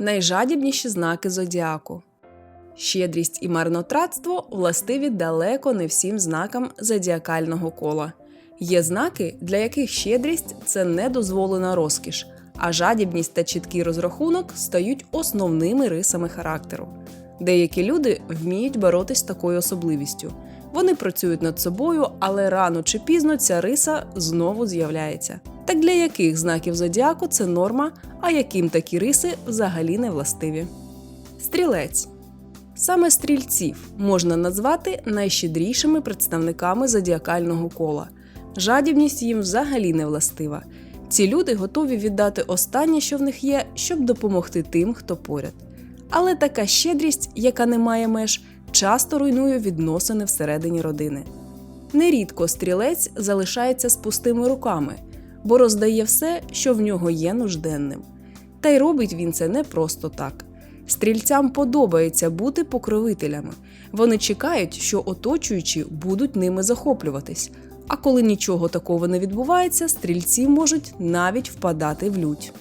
Найжадібніші знаки зодіаку. Щедрість і марнотратство властиві далеко не всім знакам зодіакального кола. Є знаки, для яких щедрість це недозволена розкіш, а жадібність та чіткий розрахунок стають основними рисами характеру. Деякі люди вміють боротись з такою особливістю. Вони працюють над собою, але рано чи пізно ця риса знову з'являється. Так для яких знаків зодіаку це норма, а яким такі риси взагалі не властиві? Стрілець. Саме стрільців можна назвати найщедрішими представниками зодіакального кола. Жадібність їм взагалі не властива. Ці люди готові віддати останнє, що в них є, щоб допомогти тим, хто поряд. Але така щедрість, яка не має меж, часто руйнує відносини всередині родини. Нерідко стрілець залишається з пустими руками, бо роздає все, що в нього є нужденним. Та й робить він це не просто так. Стрільцям подобається бути покровителями. Вони чекають, що оточуючі будуть ними захоплюватись. А коли нічого такого не відбувається, стрільці можуть навіть впадати в лють.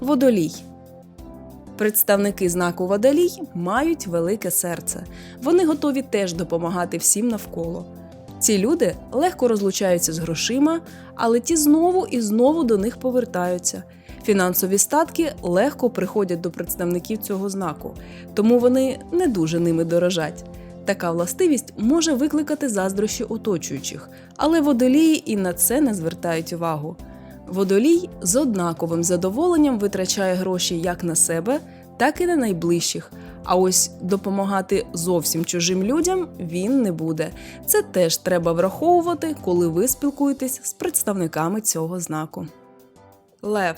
Водолій. Представники знаку Водолій мають велике серце. Вони готові теж допомагати всім навколо. Ці люди легко розлучаються з грошима, але ті знову і знову до них повертаються. Фінансові статки легко приходять до представників цього знаку, тому вони не дуже ними дорожать. Така властивість може викликати заздрощі оточуючих, але водолії і на це не звертають увагу. Водолій з однаковим задоволенням витрачає гроші як на себе, так і на найближчих. А ось допомагати зовсім чужим людям він не буде. Це теж треба враховувати, коли ви спілкуєтесь з представниками цього знаку. Лев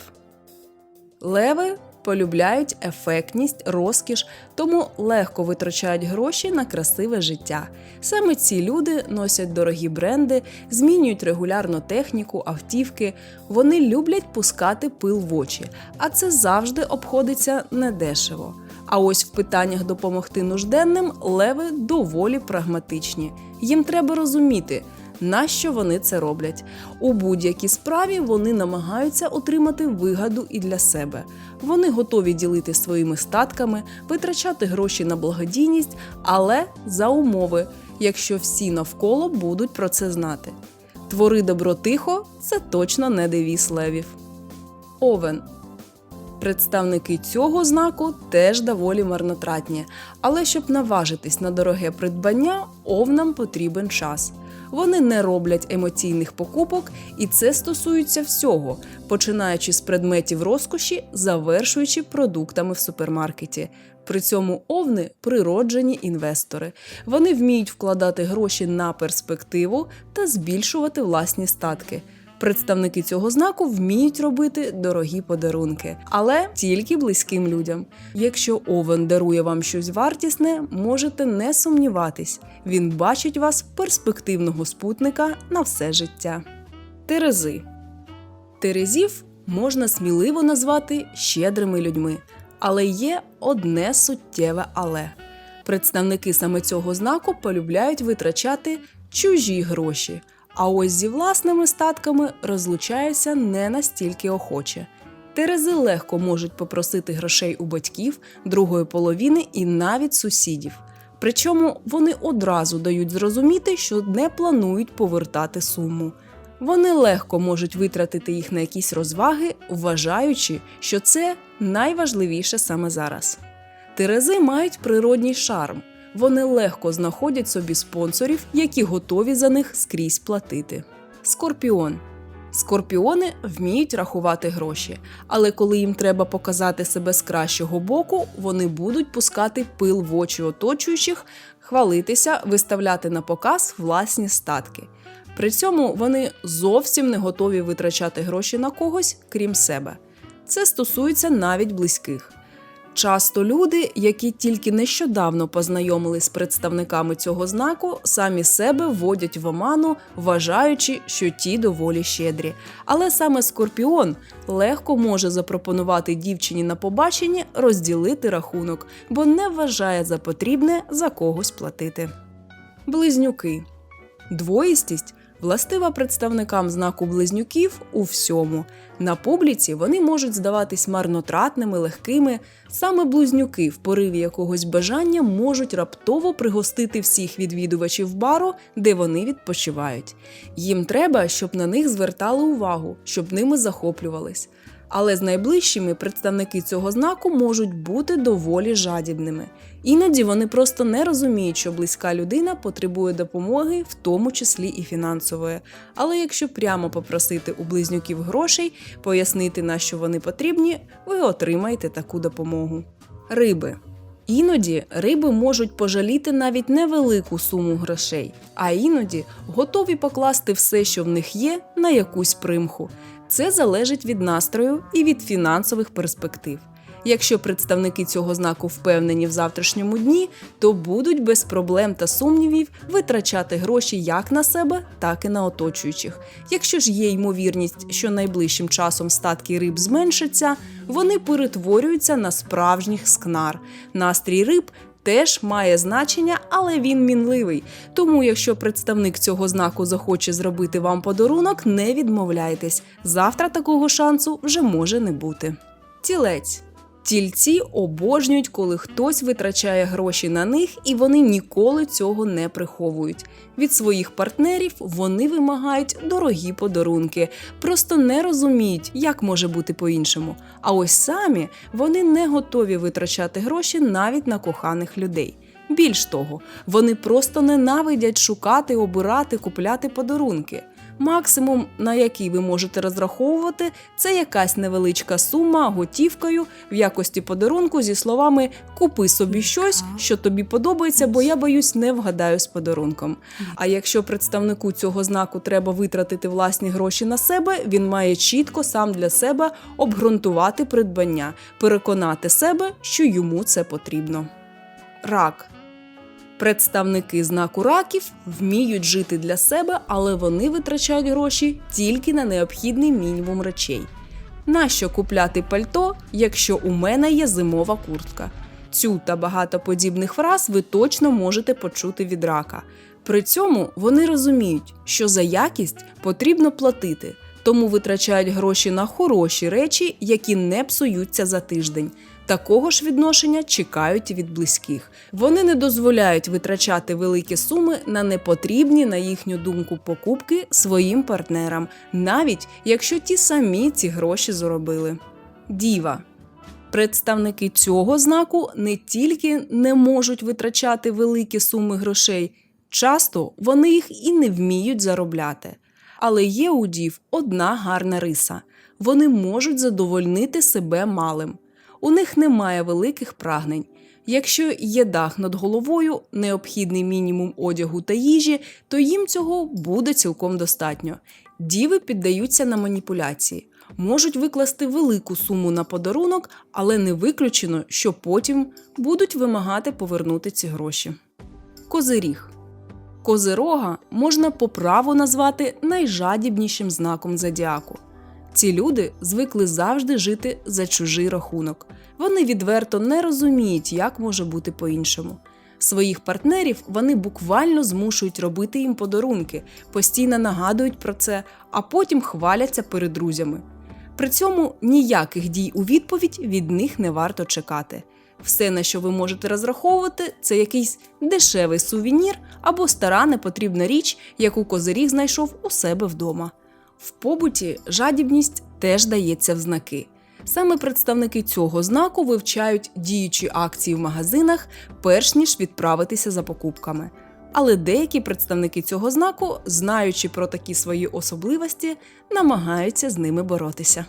Леви полюбляють ефектність, розкіш, тому легко витрачають гроші на красиве життя. Саме ці люди носять дорогі бренди, змінюють регулярно техніку, автівки. Вони люблять пускати пил в очі, а це завжди обходиться недешево. А ось в питаннях допомогти нужденним леви доволі прагматичні. Їм треба розуміти, нащо вони це роблять. У будь-якій справі вони намагаються отримати вигаду і для себе. Вони готові ділити своїми статками, витрачати гроші на благодійність, але за умови, якщо всі навколо будуть про це знати. Твори добро тихо це точно не девіз левів. Овен Представники цього знаку теж доволі марнотратні, але щоб наважитись на дороге придбання, овнам потрібен час. Вони не роблять емоційних покупок, і це стосується всього, починаючи з предметів розкоші, завершуючи продуктами в супермаркеті. При цьому овни природжені інвестори. Вони вміють вкладати гроші на перспективу та збільшувати власні статки. Представники цього знаку вміють робити дорогі подарунки, але тільки близьким людям. Якщо овен дарує вам щось вартісне, можете не сумніватись, він бачить вас перспективного спутника на все життя. Терези Терезів можна сміливо назвати щедрими людьми, але є одне суттєве але. Представники саме цього знаку полюбляють витрачати чужі гроші. А ось зі власними статками розлучаються не настільки охоче. Терези легко можуть попросити грошей у батьків, другої половини і навіть сусідів. Причому вони одразу дають зрозуміти, що не планують повертати суму. Вони легко можуть витратити їх на якісь розваги, вважаючи, що це найважливіше саме зараз. Терези мають природній шарм, вони легко знаходять собі спонсорів, які готові за них скрізь платити. Скорпіон. Скорпіони вміють рахувати гроші, але коли їм треба показати себе з кращого боку, вони будуть пускати пил в очі оточуючих, хвалитися, виставляти на показ власні статки. При цьому вони зовсім не готові витрачати гроші на когось, крім себе. Це стосується навіть близьких. Часто люди, які тільки нещодавно познайомились з представниками цього знаку, самі себе вводять в оману, вважаючи, що ті доволі щедрі. Але саме скорпіон легко може запропонувати дівчині на побаченні розділити рахунок, бо не вважає за потрібне за когось платити. Близнюки. Двоїстість властива представникам знаку близнюків у всьому. На публіці вони можуть здаватись марнотратними, легкими. Саме близнюки в пориві якогось бажання можуть раптово пригостити всіх відвідувачів бару, де вони відпочивають. Їм треба, щоб на них звертали увагу, щоб ними захоплювались. Але з найближчими представники цього знаку можуть бути доволі жадібними. Іноді вони просто не розуміють, що близька людина потребує допомоги, в тому числі і фінансової. Але якщо прямо попросити у близнюків грошей, пояснити на що вони потрібні, ви отримаєте таку допомогу. Риби. Іноді риби можуть пожаліти навіть невелику суму грошей, а іноді готові покласти все, що в них є, на якусь примху. Це залежить від настрою і від фінансових перспектив. Якщо представники цього знаку впевнені в завтрашньому дні, то будуть без проблем та сумнівів витрачати гроші як на себе, так і на оточуючих. Якщо ж є ймовірність, що найближчим часом статки риб зменшаться, вони перетворюються на справжніх скнар. Настрій риб теж має значення, але він мінливий. Тому, якщо представник цього знаку захоче зробити вам подарунок, не відмовляйтесь. Завтра такого шансу вже може не бути. Тілець. Тільці обожнюють, коли хтось витрачає гроші на них, і вони ніколи цього не приховують. Від своїх партнерів вони вимагають дорогі подарунки, просто не розуміють, як може бути по-іншому. А ось самі вони не готові витрачати гроші навіть на коханих людей. Більш того, вони просто ненавидять шукати, обирати, купляти подарунки. Максимум, на який ви можете розраховувати, це якась невеличка сума готівкою в якості подарунку зі словами Купи собі щось, що тобі подобається, бо я боюсь, не вгадаю з подарунком. А якщо представнику цього знаку треба витратити власні гроші на себе, він має чітко сам для себе обґрунтувати придбання, переконати себе, що йому це потрібно. Рак. Представники знаку раків вміють жити для себе, але вони витрачають гроші тільки на необхідний мінімум речей. Нащо купляти пальто, якщо у мене є зимова куртка? Цю та багато подібних фраз ви точно можете почути від рака. При цьому вони розуміють, що за якість потрібно платити, тому витрачають гроші на хороші речі, які не псуються за тиждень. Такого ж відношення чекають від близьких. Вони не дозволяють витрачати великі суми на непотрібні, на їхню думку, покупки своїм партнерам, навіть якщо ті самі ці гроші заробили. Діва. Представники цього знаку не тільки не можуть витрачати великі суми грошей, часто вони їх і не вміють заробляти. Але є у дів одна гарна риса: вони можуть задовольнити себе малим. У них немає великих прагнень. Якщо є дах над головою, необхідний мінімум одягу та їжі, то їм цього буде цілком достатньо. Діви піддаються на маніпуляції, можуть викласти велику суму на подарунок, але не виключено, що потім будуть вимагати повернути ці гроші. Козиріг. Козирога можна по праву назвати найжадібнішим знаком зодіаку. Ці люди звикли завжди жити за чужий рахунок. Вони відверто не розуміють, як може бути по-іншому. Своїх партнерів вони буквально змушують робити їм подарунки, постійно нагадують про це, а потім хваляться перед друзями. При цьому ніяких дій у відповідь від них не варто чекати. Все, на що ви можете розраховувати, це якийсь дешевий сувенір або стара непотрібна річ, яку козиріг знайшов у себе вдома. В побуті жадібність теж дається в знаки. Саме представники цього знаку вивчають діючі акції в магазинах, перш ніж відправитися за покупками. Але деякі представники цього знаку, знаючи про такі свої особливості, намагаються з ними боротися.